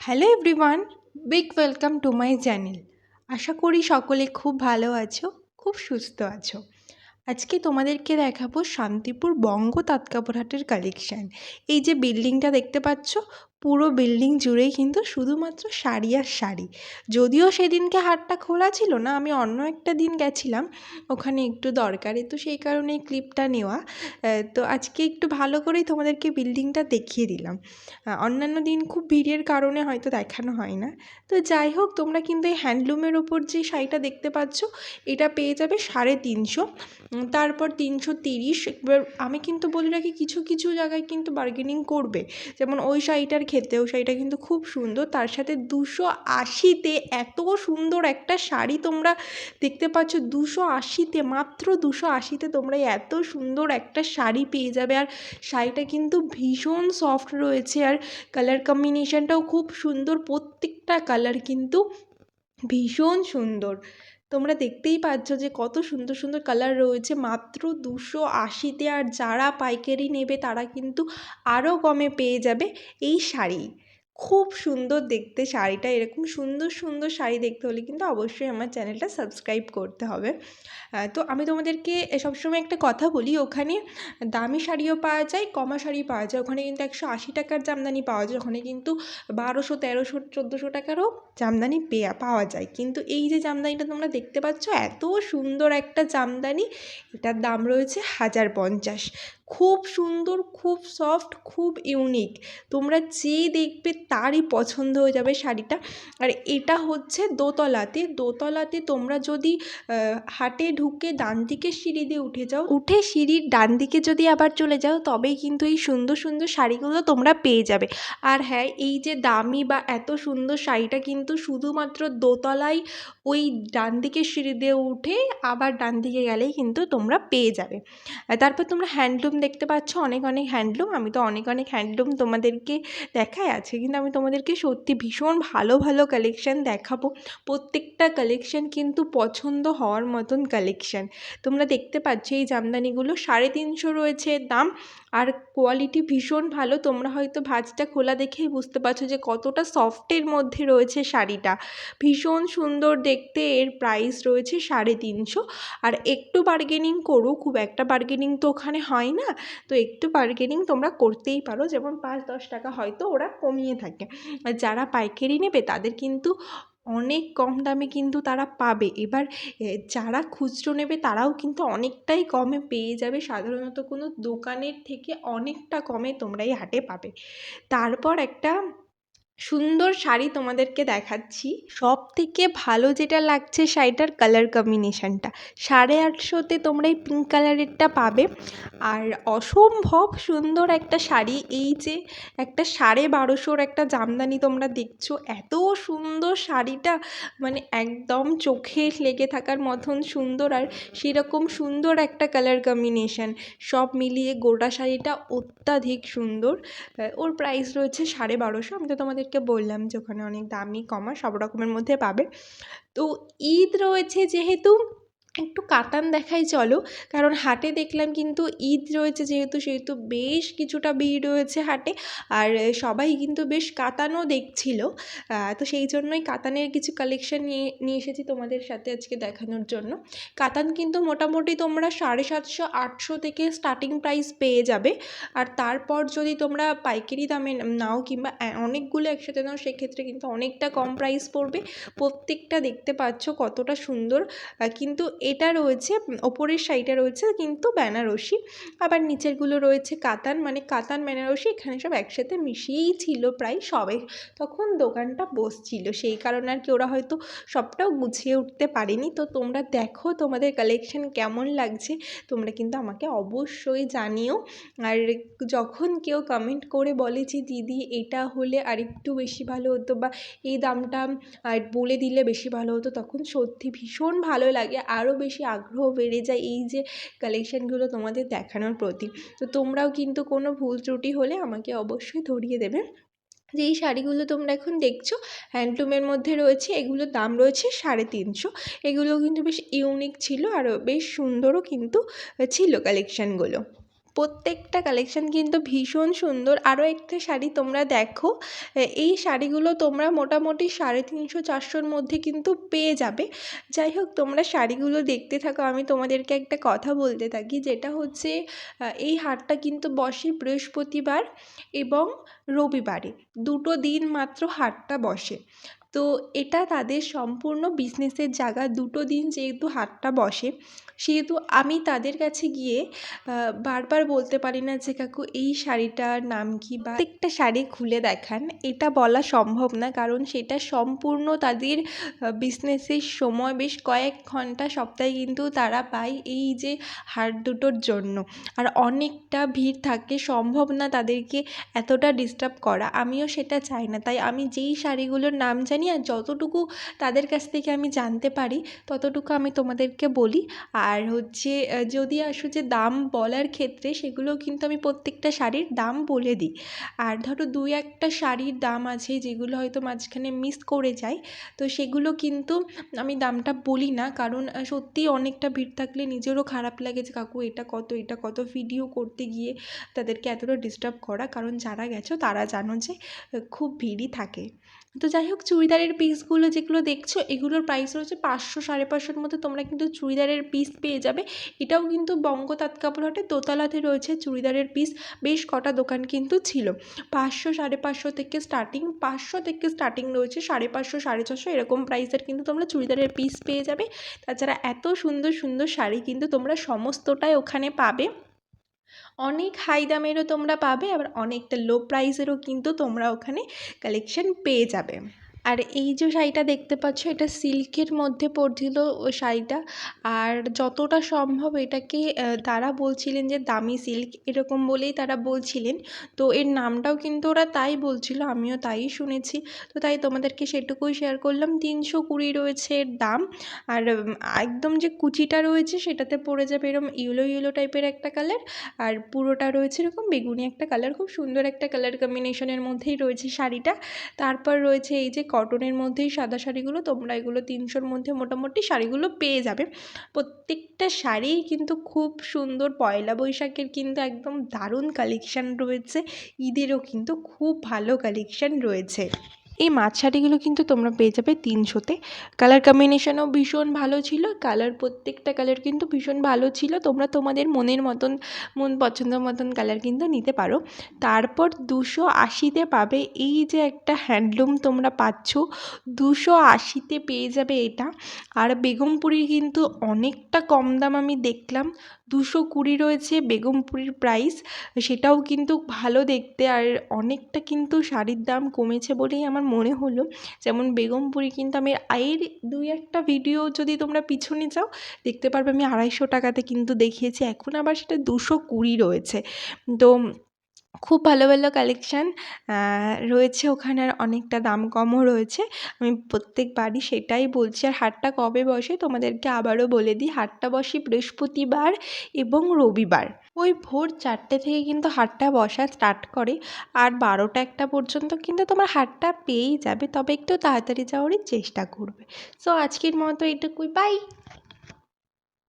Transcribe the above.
Hello everyone big welcome to my channel আশা করি সকলে খুব ভালো আছো, খুব সুস্থ আছো। আজকে তোমাদেরকে দেখাবো শান্তিপুর বঙ্গ তাঁতকাপড়হাটের কালেকশান এই যে বিল্ডিংটা দেখতে পাচ্ছ পুরো বিল্ডিং জুড়েই কিন্তু শুধুমাত্র শাড়ি আর শাড়ি। যদিও সেদিনকে হাটটা খোলা ছিল না, আমি অন্য একটা দিন গেছিলাম, ওখানে একটু দরকারি, তো সেই কারণে ক্লিপটা নেওয়া। তো আজকে একটু ভালো করেই তোমাদেরকে বিল্ডিংটা দেখিয়ে দিলাম। অন্যান্য দিন খুব ভিড়ের কারণে হয়তো দেখানো হয় না। তো যাই হোক, তোমরা কিন্তু এই হ্যান্ডলুমের ওপর যে শাড়িটা দেখতে পাচ্ছ, এটা পেয়ে যাবে সাড়ে তিনশো। তারপর তিনশো তিরিশ, এবার আমি কিন্তু বলে রাখি, কিছু কিছু জায়গায় কিন্তু বার্গেনিং করবে। যেমন ওই শাড়িটার ক্ষেত্রেও শাড়িটা কিন্তু খুব সুন্দর। তার সাথে দুশো আশিতে এত সুন্দর একটা শাড়ি তোমরা দেখতে পাচ্ছ, দুশো আশিতে, মাত্র দুশো আশিতে তোমরা এত সুন্দর একটা শাড়ি পেয়ে যাবে। আর শাড়িটা কিন্তু ভীষণ সফট রয়েছে আর কালার কম্বিনেশানটাও খুব সুন্দর, প্রত্যেকটা কালার কিন্তু ভীষণ সুন্দর। তোমরা দেখতেই পাচ্ছ যে কত সুন্দর সুন্দর কালার রয়েছে। মাত্র দুশো আশিতে আর যারা পাইকারি নেবে তারা কিন্তু আরও কমে পেয়ে যাবে এই শাড়ি। খুব সুন্দর দেখতে শাড়িটা, এরকম সুন্দর সুন্দর শাড়ি দেখতে হলে কিন্তু অবশ্যই আমার চ্যানেলটা সাবস্ক্রাইব করতে হবে। তো আমি তোমাদেরকে সবসময় একটা কথা বলি, ওখানে দামি শাড়িও পাওয়া যায়, কমা শাড়ি পাওয়া যায়। ওখানে কিন্তু একশো আশি টাকার জামদানি পাওয়া যায়, ওখানে কিন্তু বারোশো, তেরোশো, চোদ্দোশো টাকারও জামদানি পেয়া, পাওয়া যায়। কিন্তু এই যে জামদানিটা তোমরা দেখতে পাচ্ছ, এত সুন্দর একটা জামদানি, এটার দাম রয়েছে হাজার পঞ্চাশ। খুব সুন্দর, খুব সফট খুব ইউনিক তোমরা যে দেখবে তারই পছন্দ হয়ে যাবে শাড়িটা। আর এটা হচ্ছে দোতলাতে। দোতলাতে তোমরা যদি হাটে ঢুকে ডান দিকের সিঁড়ি দিয়ে উঠে যাও, উঠে সিঁড়ির ডান দিকে যদি আবার চলে যাও, তবেই কিন্তু এই সুন্দর সুন্দর শাড়িগুলো তোমরা পেয়ে যাবে। আর হ্যাঁ এই যে দামি বা এত সুন্দর শাড়িটা কিন্তু শুধুমাত্র দোতলায় ওই ডান দিকের সিঁড়ি দিয়ে উঠে আবার ডান দিকে গেলেই কিন্তু তোমরা পেয়ে যাবে। তারপর তোমরা হ্যান্ডলুম দেখতে পাচ্ছ অনেক অনেক হ্যান্ডলুম। আমি তো অনেক অনেক হ্যান্ডলুম তোমাদেরকে দেখাই আছে। কিন্তু আমি তোমাদেরকে সত্যি ভীষণ ভালো ভালো কালেকশান দেখাবো। প্রত্যেকটা কালেকশান কিন্তু পছন্দ হওয়ার মতন কালেকশান তোমরা দেখতে পাচ্ছ এই জামদানিগুলো। সাড়ে তিনশো রয়েছে দাম। আর কোয়ালিটি ভীষণ ভালো। তোমরা হয়তো ভাজটা খোলা দেখেই বুঝতে পারছ যে কতটা সফটের মধ্যে রয়েছে শাড়িটা। ভীষণ সুন্দর দেখতে। এর প্রাইস রয়েছে সাড়ে তিনশো। আর একটু বার্গেনিং করো খুব একটা বার্গেনিং তো ওখানে হয় না। তো একটু বার্গেনিং তোমরা করতেই পারো। যেমন পাঁচ, দশ টাকা হয়তো ওরা কমিয়ে থাকে। যারা পাইকারি নেবে তাদের কিন্তু অনেক কম দামে কিন্তু তারা পাবে। এবার যারা খুচরো নেবে তারাও কিন্তু অনেকটাই কমে পেয়ে যাবে। সাধারণত কোনো দোকানের থেকে অনেকটা কমে তোমরা এই হাটে পাবে। তারপর একটা সুন্দর শাড়ি তোমাদেরকে দেখাচ্ছি। সব থেকে ভালো যেটা লাগছে শাড়িটার কালার কম্বিনেশানটা সাড়ে আটশোতে তোমরা এই পিঙ্ক কালারেরটা পাবে। আর অসম্ভব সুন্দর একটা শাড়ি। এই যে একটা সাড়ে বারোশোর একটা জামদানি তোমরা দেখছ, এত সুন্দর শাড়িটা মানে একদম চোখে লেগে থাকার মতন সুন্দর আর সেরকম সুন্দর একটা কালার কম্বিনেশান সব মিলিয়ে গোটা শাড়িটা অত্যাধিক সুন্দর। ওর প্রাইস রয়েছে সাড়ে বারোশো। আমি তো তোমাদের আপনাদেরকে বললাম যে ওখানে অনেক দামি কমা সব রকমের মধ্যে পাবে তো ঈদ রয়েছে যেহেতু একটু কাতান দেখাই চলো। কারণ হাটে দেখলাম কিন্তু ঈদ রয়েছে যেহেতু, সেহেতু বেশ কিছুটা ভিড় রয়েছে হাটে। আর সবাই কিন্তু বেশ কাতানও দেখছিল। তো সেই জন্যই কাতানের কিছু কালেকশন নিয়ে নিয়ে এসেছি তোমাদের সাথে আজকে দেখানোর জন্য। কাতান কিন্তু মোটামুটি তোমরা সাড়ে সাতশো, আটশো থেকে স্টার্টিং প্রাইস পেয়ে যাবে। আর তারপর যদি তোমরা পাইকারি দামে নাও কিংবা অনেকগুলো একসাথে নাও, সেক্ষেত্রে কিন্তু অনেকটা কম প্রাইস পড়বে। প্রত্যেকটা দেখতে পাচ্ছ কতটা সুন্দর। কিন্তু এটা রয়েছে ওপরের সাইডে রয়েছে কিন্তু বেনারসি। আবার নিচেরগুলো রয়েছে কাতান মানে কাতান, বেনারসি, এখানে সব একসাথে মিশিয়েই ছিল প্রায় সবে, তখন দোকানটা বসছিল। সেই কারণে আর কি ওরা হয়তো সবটাও গুছিয়ে উঠতে পারেনি। তো তোমরা দেখো তোমাদের কালেকশন কেমন লাগছে, তোমরা কিন্তু আমাকে অবশ্যই জানিও। আর যখন কেউ কমেন্ট করে বলে যে, দিদি, এটা হলে আর একটু বেশি ভালো হতো বা এই দামটা, আর বলে দিলে বেশি ভালো হতো, তখন সত্যি ভীষণ ভালো লাগে। আরও বেশি আগ্রহ বেড়ে যায় এই যে কালেকশানগুলো তোমাদের দেখানোর প্রতি। তো তোমরাও কিন্তু কোনো ভুল ত্রুটি হলে আমাকে অবশ্যই ধরিয়ে দেবে। যে এই শাড়িগুলো তোমরা এখন দেখছ হ্যান্ডলুমের মধ্যে রয়েছে, এগুলোর দাম রয়েছে সাড়ে তিনশো। এগুলো কিন্তু বেশ ইউনিক ছিল আর বেশ সুন্দরও কিন্তু ছিল কালেকশানগুলো প্রত্যেকটা কালেকশান কিন্তু ভীষণ সুন্দর। আরও একটা শাড়ি তোমরা দেখো এই শাড়িগুলো তোমরা মোটামুটি সাড়ে তিনশো, চারশোর মধ্যে কিন্তু পেয়ে যাবে। যাই হোক, তোমরা শাড়িগুলো দেখতে থাকো, আমি তোমাদেরকে একটা কথা বলতে থাকি, যেটা হচ্ছে এই হাটটা কিন্তু বসে বৃহস্পতিবার এবং রবিবারে। দুটো দিন মাত্র হাটটা বসে। তো এটা তাদের সম্পূর্ণ বিজনেসের জায়গা। দুটো দিন যেহেতু হাটটা বসে, সেহেতু আমি তাদের কাছে গিয়ে বারবার বলতে পারি না যে, কাকু, এই শাড়িটার নাম কি? বা প্রত্যেকটা শাড়ি খুলে দেখান। এটা বলা সম্ভব না, কারণ সেটা সম্পূর্ণ তাদের বিজনেসের সময় বেশ কয়েক ঘণ্টা, সপ্তাহে কিন্তু তারা পায় এই যে হাট দুটোর জন্য। আর অনেকটা ভিড় থাকে সম্ভব না তাদেরকে এতটা ডিস্টার্ব করা। আমিও সেটা চাই না। তাই আমি যেই শাড়িগুলোর নাম জানি আর যতটুকু তাদের কাছ থেকে আমি জানতে পারি, ততটুকু আমি তোমাদেরকে বলি। আর হচ্ছে যদি আসো যে দাম বলার ক্ষেত্রে সেগুলোও কিন্তু আমি প্রত্যেকটা শাড়ির দাম বলে দিই। আর ধরো দু একটা শাড়ির দাম আছে যেগুলো হয়তো মাঝখানে মিস করে যায়, তো সেগুলো কিন্তু আমি দামটা বলি না। কারণ সত্যিই অনেকটা ভিড় থাকলে নিজেরও খারাপ লাগে যে, কাকু, এটা কত এটা কত? ভিডিও করতে গিয়ে তাদেরকে এতটা ডিস্টার্ব করা। কারণ যারা গেছো তারা জানো যে খুব ভিড়ই থাকে। তো যাই হোক চুড়িদারের পিসগুলো যেগুলো দেখছ, এগুলোর প্রাইস রয়েছে পাঁচশো সাড়ে পাঁচশোর মধ্যে তোমরা কিন্তু চুড়িদারের পিস পেয়ে যাবে। এটাও কিন্তু বঙ্গ তাঁত কাপড় হাটে দোতলাতে রয়েছে চুড়িদারের পিস বেশ কটা দোকান কিন্তু ছিল। পাঁচশো সাড়ে পাঁচশো থেকে স্টার্টিং পাঁচশো থেকে স্টার্টিং রয়েছে সাড়ে পাঁচশো, সাড়ে ছশো, এরকম প্রাইসের কিন্তু তোমরা চুড়িদারের পিস পেয়ে যাবে। তাছাড়া এত সুন্দর সুন্দর শাড়ি কিন্তু তোমরা সমস্তটাই ওখানে পাবে। অনেক হাই দামেরও তোমরা পাবে, আবার অনেকটা লো প্রাইসেরও কিন্তু তোমরা ওখানে কালেকশন পেয়ে যাবে। আর এই যে শাড়িটা দেখতে পাচ্ছ, এটা সিল্কের মধ্যে পড়ছিল শাড়িটা। আর যতটা সম্ভব এটাকে তারা বলছিলেন যে দামি সিল্ক এরকম বলেই তারা বলছিলেন। তো এর নামটাও কিন্তু ওরা তাই বলছিল, আমিও তাই শুনেছি। তো তাই তোমাদেরকে সেটুকুই শেয়ার করলাম। তিনশো কুড়ি রয়েছে এর দাম। আর একদম যে কুচিটা রয়েছে সেটাতে পড়ে যাবে এরকম ইয়েলো ইউলো টাইপের একটা কালার আর পুরোটা রয়েছে এরকম বেগুনি একটা কালার খুব সুন্দর একটা কালার কম্বিনেশনের মধ্যেই রয়েছে শাড়িটা। তারপর রয়েছে এই যে কটনের মধ্যেই সাদা শাড়িগুলো, তোমরা এগুলো তিনশোর মধ্যে মোটামুটি শাড়িগুলো পেয়ে যাবে। প্রত্যেকটা শাড়ি কিন্তু খুব সুন্দর পয়লা বৈশাখের কিন্তু একদম দারুণ কালেকশান রয়েছে। ঈদেরও কিন্তু খুব ভালো কালেকশান রয়েছে। এই মাছ শাড়িগুলো কিন্তু তোমরা পেয়ে যাবে তিনশোতে। কালার কম্বিনেশনও ভীষণ ভালো ছিল। কালার প্রত্যেকটা কালার কিন্তু ভীষণ ভালো ছিল। তোমরা তোমাদের মনের মতন, মন পছন্দ মতন কালার কিন্তু নিতে পারো। তারপর দুশো আশিতে পাবে এই যে একটা হ্যান্ডলুম তোমরা পাচ্ছ। দুশো আশিতে পেয়ে যাবে এটা। আর বেগমপুরীর কিন্তু অনেকটা কম দাম আমি দেখলাম। দুশো কুড়ি রয়েছে বেগমপুরীর প্রাইস সেটাও কিন্তু ভালো দেখতে। আর অনেকটা কিন্তু শাড়ির দাম কমেছে বলেই আমার মনে হলো। যেমন বেগমপুরি কিন্তু আমি আয়ের দুই একটা ভিডিও যদি তোমরা পিছনে যাও, দেখতে পারবে আমি আড়াইশো টাকাতে কিন্তু দেখিয়েছি। এখন আবার সেটা দুশো কুড়ি রয়েছে। তো খুব ভালো ভালো কালেকশান রয়েছে ওখানে আর অনেকটা দাম কমও রয়েছে। আমি প্রত্যেকবারই সেটাই বলছি। আর হাটটা কবে বসে তোমাদেরকে আবারও বলে দিই। হাটটা বসে বৃহস্পতিবার এবং রবিবার। ওই ভোর চারটে থেকে কিন্তু হাটটা বসা স্টার্ট করে। আর বারোটা একটা পর্যন্ত কিন্তু তোমার হাটটা পেয়েই যাবে। তবে একটু তাড়াতাড়ি যাওয়ারই চেষ্টা করবে। সো আজকের মতো এটুকুই। বাই